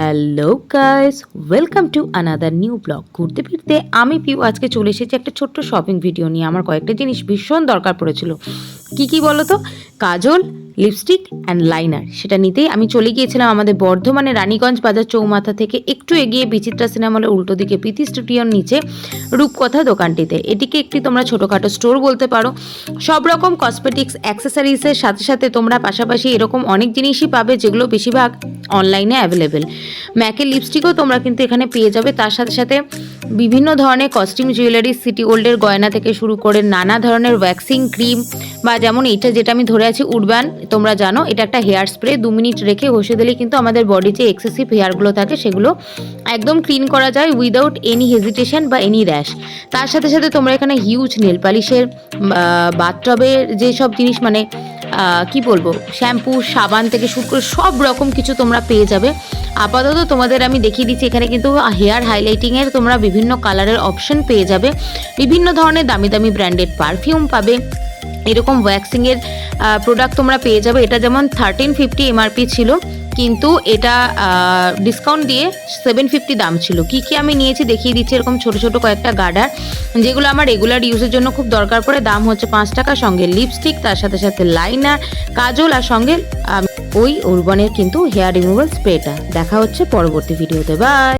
Hello guys welcome to another new blog ঘুরতে ফিরতে আমি পিউ আজকে চলে এসেছি একটা ছোট্ট শপিং ভিডিও নিয়ে। আমার কয়েকটা জিনিস ভীষণ দরকার পড়েছিল। কি কি বলো তো কাজল লিপস্টিক অ্যান্ড লাইনার সেটা নিতেই আমি চলে গিয়েছিলাম আমাদের বর্ধমানে রানীগঞ্জ বাজার চৌমাথা থেকে। একটু এগিয়ে বিচিত্রা সিনেমা হলের উল্টো দিকে প্রীতি স্টুডিওর নিচে রূপকথা দোকানটিতে। এটিকে একটি তোমরা ছোটোখাটো স্টোর বলতে পারো। সব রকম কসমেটিক্স অ্যাক্সেসারিজের সাথে সাথে তোমরা পাশাপাশি এরকম অনেক জিনিসই পাবে যেগুলো বেশিরভাগ অনলাইনে অ্যাভেলেবেল ম্যাকের লিপস্টিকও তোমরা কিন্তু এখানে পেয়ে যাবে। তার সাথে সাথে বিভিন্ন ধরনের কস্টিউম জুয়েলারি সিটি গোল্ডের গয়না থেকে শুরু করে নানা ধরনের ওয়্যাক্সিং ক্রিম বা যেমন এইটা যেটা আমি ধরে আছি উডবান তোমরা জানো, এটা একটা হেয়ার স্প্রে দু মিনিট রেখে ঘষে দিলে কিন্তু আমাদের বডি যে এক্সেসিভ হেয়ারগুলো থাকে সেগুলো একদম ক্লিন করা যায় উইদাউট এনি হেজিটেশন বা এনি র্যাশ তার সাথে সাথে তোমরা এখানে হিউজ নেল পালিশের বাথটবের যেসব জিনিস মানে কি বলব শ্যাম্পু সাবান থেকে শুরু করে সব রকম কিছু তোমরা পেয়ে যাবে। আপাতত তোমাদের আমি দেখিয়ে দিচ্ছি, এখানে কিন্তু হেয়ার হাইলাইটিংয়ের তোমরা বিভিন্ন কালারের অপশন পেয়ে যাবে। বিভিন্ন ধরনের দামি দামি ব্র্যান্ডেড পারফিউম পাবে। এরকম ওয়্যাক্সিংয়ের প্রোডাক্ট তোমরা পেয়ে যাবে। এটা যেমন থার্টিন ফিফটি এমআরপি ছিল, কিন্তু এটা ডিসকাউন্ট দিয়ে সেভেন ফিফটি দাম ছিল। কি কি আমি নিয়েছি দেখিয়ে দিচ্ছি এরকম ছোট ছোট কয়েকটা গার্ডার যেগুলো আমার রেগুলার ইউজের জন্য খুব দরকার পড়ে। দাম হচ্ছে পাঁচ টাকা, সঙ্গে লিপস্টিক তার সাথে সাথে লাইনার কাজল, আর সঙ্গে ওই উর্বনের কিন্তু হেয়ার রিমুভাল স্প্রেটা দেখা হচ্ছে পরবর্তী ভিডিওতে বাই